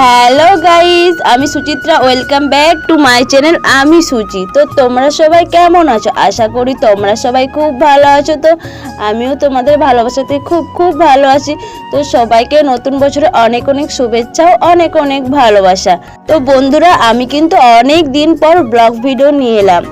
Hello guys আমি Suchitra. Welcome back to my channel আমি সুচি। তো তোমরা সবাই কেমন আছো? আশা করি তোমরা সবাই খুব ভালো আছো। তো আমিও তোমাদের ভালোবাসাতে খুব খুব ভালো আছি। তো সবাইকে নতুন বছরে অনেক অনেক শুভেচ্ছা ও অনেক অনেক ভালোবাসা। তো বন্ধুরা, আমি কিন্তু অনেক দিন পর ব্লগ ভিডিও নিয়ে এলাম।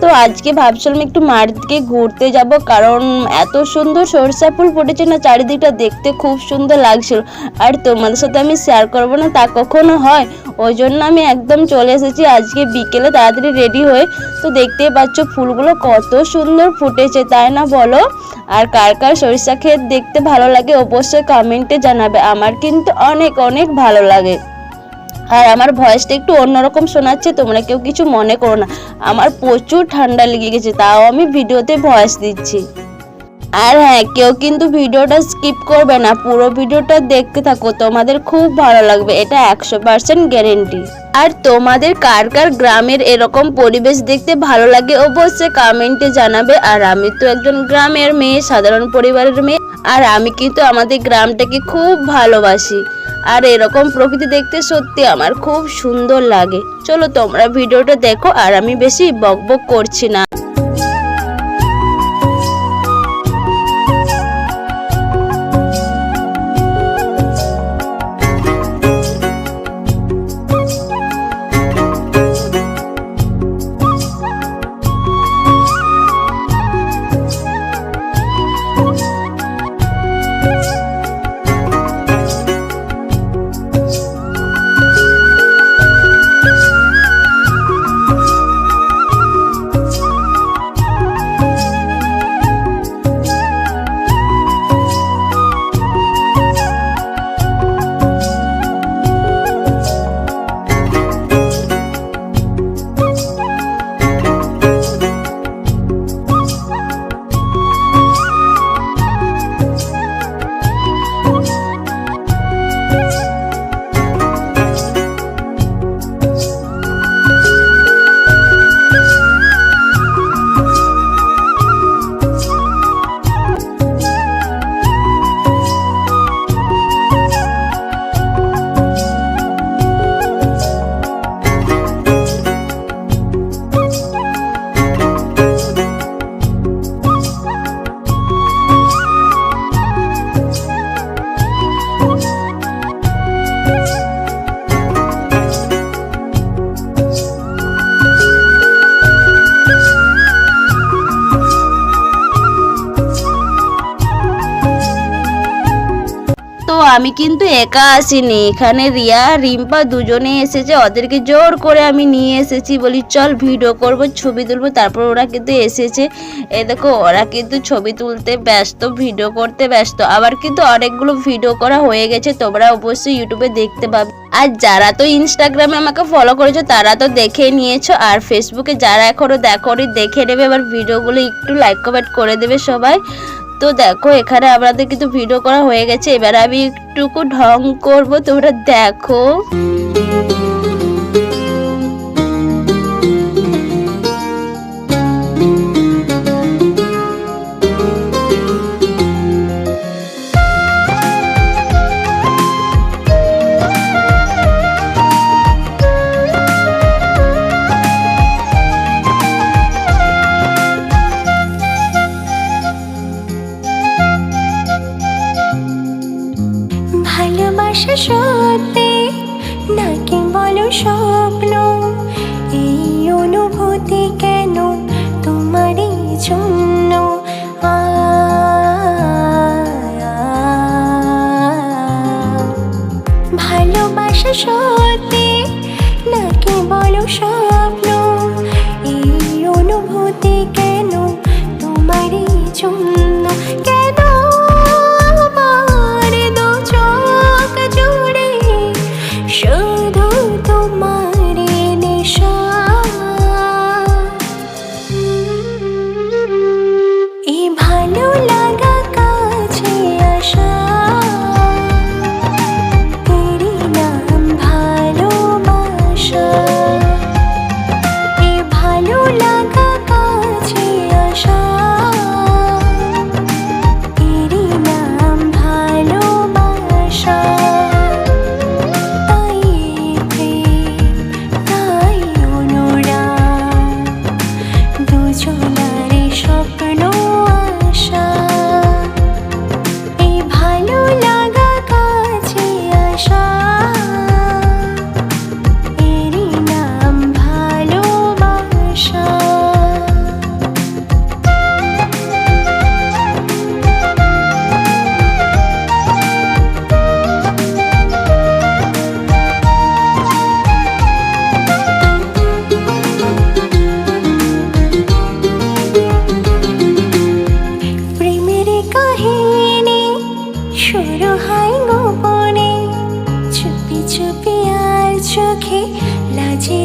তো আজকে ভাবছিলাম একটু দিকে ঘুরতে যাব, কারণ এত সুন্দর সরষা ফুল ফুটেছে না, চারিদিকটা দেখতে খুব সুন্দর লাগছিল। আর তোমাদের সাথে আমি শেয়ার করব না, তা কখনো হয়। ওই জন্য আমি একদম চলে এসেছি, আজকে বিকেলে তাড়াতাড়ি রেডি হয়ে। তো দেখতেই পাচ্ছ ফুলগুলো কত সুন্দর ফুটেছে, তাই না বলো? আর কার কার সরিষা ক্ষেত দেখতে ভালো লাগে অবশ্যই কমেন্টে জানাবে, আমার কিন্তু অনেক অনেক ভালো লাগে। আর আমার ভয়েসটা একটু অন্যরকম শোনাচ্ছে, তোমরা কেউ কিছু মনে করো না। আমার প্রচুর ঠান্ডা লেগে গেছে, তাও আমি ভিডিওতে ভয়েস দিচ্ছি। আর হ্যাঁ কেউ কিন্তু ভিডিওটা স্কিপ করবে না, পুরো ভিডিওটা দেখতে থাকো, তোমাদের খুব ভালো লাগবে, এটা একশো পার্সেন্ট গ্যারেন্টি। আর তোমাদের কার কার গ্রামের এরকম পরিবেশ দেখতে ভালো লাগে, অবশ্যই কমেন্টে জানাবে। আর আমি তো একজন গ্রামের মেয়ে, সাধারণ পরিবারের মেয়ে, আর আমি কিন্তু আমাদের গ্রামটাকে খুব ভালোবাসি। আর এরকম প্রকৃতি দেখতে সত্যি আমার খুব সুন্দর লাগে। চলো তোমরা ভিডিওটা দেখো আর আমি বেশি বকবক করছি না। আমি কিন্তু একা আসিনি। এখানে রিয়া, রিম্পা দুজনে এসেছে। ওদেরকে জোর করে আমি নিয়ে এসেছি বলি, চল ভিডিও করব, ছবি তুলবো। তারপর ওরা কিন্তু এসেছে। এ দেখো, ওরা কিন্তু ছবি তুলতে ব্যস্ত, ভিডিও করতে ব্যস্ত। আবার কিন্তু অনেকগুলো ভিডিও করা হয়ে গেছে। তোমরা অবশ্যই ইউটিউবে দেখতে পাবে। আর যারা তো ইনস্টাগ্রামে আমাকে ফলো করেছ, তারা তো দেখে নিয়েছো। আর ফেসবুকে যারা এখনও দেখো দেখে নেবে। এবার ভিডিওগুলো একটু লাইক কমেন্ট করে দেবে সবাই। তো দেখো, এখানে আমাদের কিন্তু ভিডিও করা হয়ে গেছে। এবার আমি একটুকু ঢং করব, তোমরা দেখো। ভালোবাসা সত্যি নাকি বলো স্বপ্ন? শুরু হয় গোপনে। চুপি চুপি আর চোখে লাজে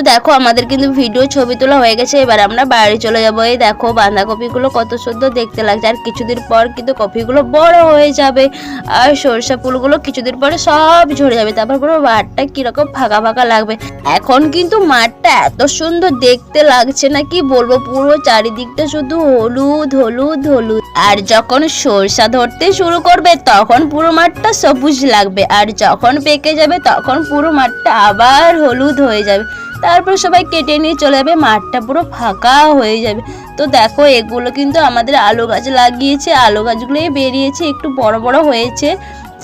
তো দেখো, আমাদের কিন্তু ভিডিও ছবি তোলা হয়ে গেছে, এবার আমরা বাড়ি চলে যাব। এই দেখো, বাঁধাকপিগুলো কত সুন্দর দেখতে লাগছে, আর কিছুদিন পর কিন্তু কপিগুলো বড় হয়ে যাবে, আর সরষা ফুলগুলো কিছুদিন পরে সব ঝরে যাবে, তারপর পুরো মাঠটা কীরকম ফাঁকা ফাঁকা লাগবে। এখন কিন্তু মাঠটা এত সুন্দর দেখতে লাগছে না, কি বলব, পুরো চারিদিকটা শুধু হলুদ হলুদ হলুদ। আর যখন সরষা ধরতে শুরু করবে, তখন পুরো মাঠটা সবুজ লাগবে, আর যখন পেকে যাবে, তখন পুরো মাঠটা আবার হলুদ হয়ে যাবে। তারপর সবাই কেটে নিয়ে চলে যাবে, মাঠটা পুরো ফাঁকা হয়ে যাবে। তো দেখো, এগুলো কিন্তু আমাদের আলু গাছ লাগিয়েছে, আলু গাছগুলোই বেরিয়েছে, একটু বড় বড় হয়েছে।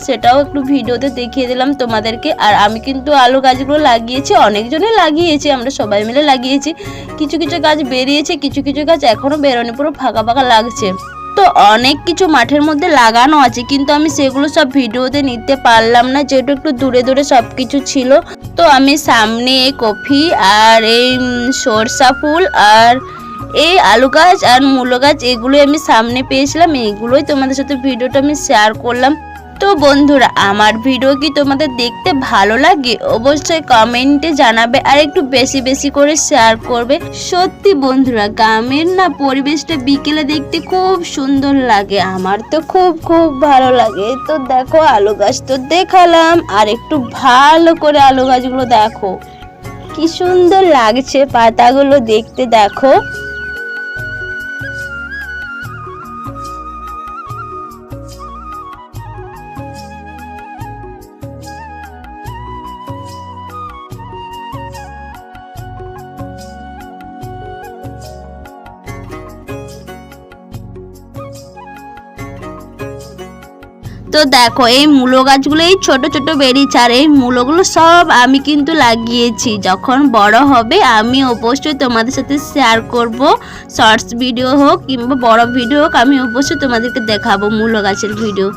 সেটাও একটু ভিডিওতে দেখিয়ে দিলাম তোমাদেরকে। আর আমি কিন্তু আলু গাছগুলো লাগিয়েছি অনেকজনে লাগিয়েছি, আমরা সবাই মিলে লাগিয়েছি। কিছু কিছু গাছ বেরিয়েছে, কিছু কিছু গাছ এখনও বেরোনি, পুরো ফাঁকা ফাঁকা লাগছে। তো অনেক কিছু মাঠের মধ্যে লাগানো আছে, কিন্তু আমি সেগুলো সব ভিডিওতে নিতে পারলাম না, যেহেতু একটু দূরে দূরে সব কিছু ছিল। তো আমি সামনে এই কফি আর এই সরষা ফুল আর এই আলু গাছ আর মূলো গাছ, এগুলোই আমি সামনে পেয়েছিলাম। এইগুলোই তোমাদের সাথে ভিডিওটা আমি শেয়ার করলাম। তো বন্ধুরা, আমার ভিডিও কি তোমাদের দেখতে ভালো লাগে? অবশ্যই কমেন্টে জানাবে আর একটু বেশি বেশি করে শেয়ার করবে। সত্যি বন্ধুরা, গ্রামের না পরিবেশটা বিকেলে দেখতে খুব সুন্দর লাগে। আমার তো খুব খুব ভালো লাগে। তো দেখো, আলু গাছ তো দেখালাম। আর একটু ভালো করে আলু গাছগুলো দেখো। কি সুন্দর লাগছে পাতাগুলো দেখতে, দেখো। তো দেখো, এই মূলো গাছগুলো, এই ছোটো ছোটো বেরিয়েছে আর এই মূলোগুলো সব আমি কিন্তু লাগিয়েছি। যখন বড় হবে, আমি অবশ্যই তোমাদের সাথে শেয়ার করব। শর্টস ভিডিও হোক কিংবা বড় ভিডিও হোক, আমি অবশ্যই তোমাদেরকে দেখাবো মূলো গাছের ভিডিও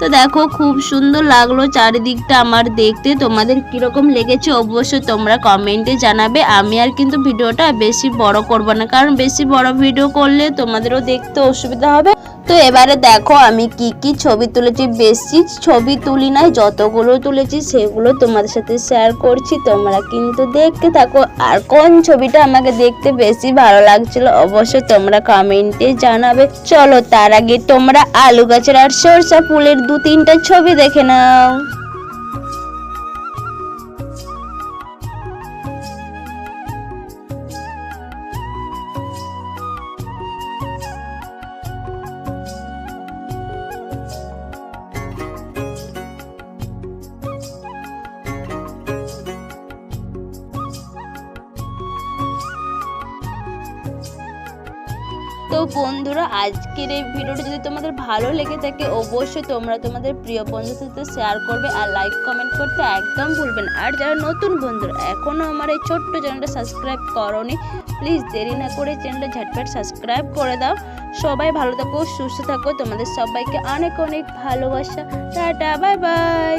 তো দেখো, খুব সুন্দর লাগল চারিদিকটা আমার দেখতে। তোমাদের কীরকম লেগেছে অবশ্যই তোমরা কমেন্টে জানাবে। আমি আর কিন্তু ভিডিওটা বেশি বড় করব না, কারণ বেশি বড় ভিডিও করলে তোমাদেরও দেখতে অসুবিধা হবে। তো এবারে দেখো, আমি কি কি ছবি তুলেছি। বেশি ছবি তুলি নাই, যতগুলো তুলেছি সেগুলো তোমাদের সাথে শেয়ার করছি। তোমরা কিন্তু দেখতে থাকো। আর কোন ছবিটা আমাকে দেখতে বেশি ভালো লাগছিল অবশ্যই তোমরা কমেন্টে জানাবে। চলো, তার আগে তোমরা আলু গাছের আর সরষা ফুলের দু তিনটা ছবি দেখে নাও। বন্ধুরা, আজকের এই ভিডিওটা যদি তোমাদের ভালো লেগে থাকে, অবশ্যই তোমরা তোমাদের প্রিয় বন্ধুদের সাথে শেয়ার করবে আর লাইক কমেন্ট করতে একদম ভুলবেন। আর যারা নতুন বন্ধুরা এখনও আমার এই ছোট্ট চ্যানেলটা সাবস্ক্রাইব করনি প্লিজ দেরি না করে চ্যানেলটা ঝটপট সাবস্ক্রাইব করে দাও। সবাই ভালো থাকো, সুস্থ থাকো, তোমাদের সবাইকে অনেক অনেক ভালোবাসা। Tata bye bye